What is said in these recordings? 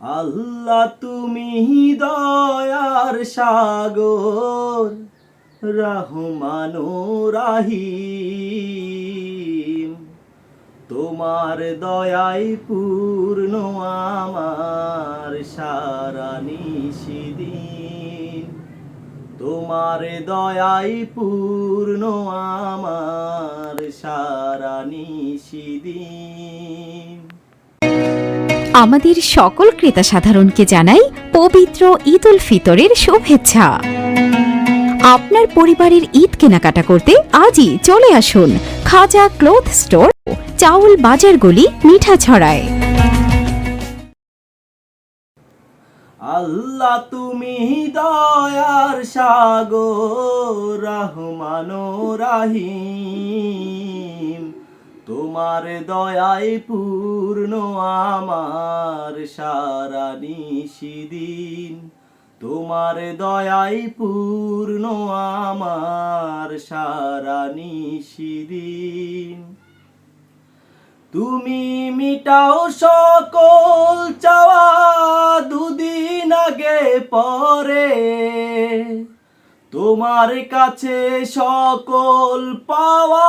আল্লাহ তুমি দয়ার সাগর, রহমান রাহিম। তোমার দয়াই পূর্ণ আমার সারা নিশিদিন। তোমার দয়ায় পূর্ণ আমার সারা নিশিদিন। আমাদের সকল ক্রেতা সাধারণকে জানাই পবিত্র ঈদ উল ফিতরের শুভেচ্ছা। আপনার পরিবারের ঈদ কেনাকাটা করতে আজই চলে আসুন খাজা ক্লথ স্টোর, চাউল বাজার গলি মিঠা ছড়ায় আল্লাহ তুমি দয়ার সাগর, রহমান রাহিম। তোমার দয়ায় পূর্ণ আমার সারা নিশিদিন। তোমার দয়ায় পূর্ণ আমার সারা নিশিদিন। তুমি মিটাও সকল চাওয়া দুদিন আগে পরে। তোমার কাছে সকল পাওয়া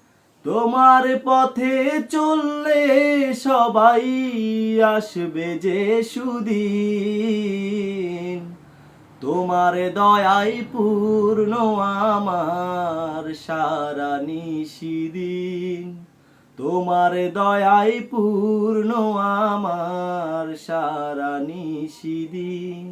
তোমার পথে চললে সবাই আসবে যে সুদিন। তোমার দয়াই পূর্ণ আমার সারা নিশিদিন তোমার দয়াই পূর্ণ আমার সারা নিশিদিন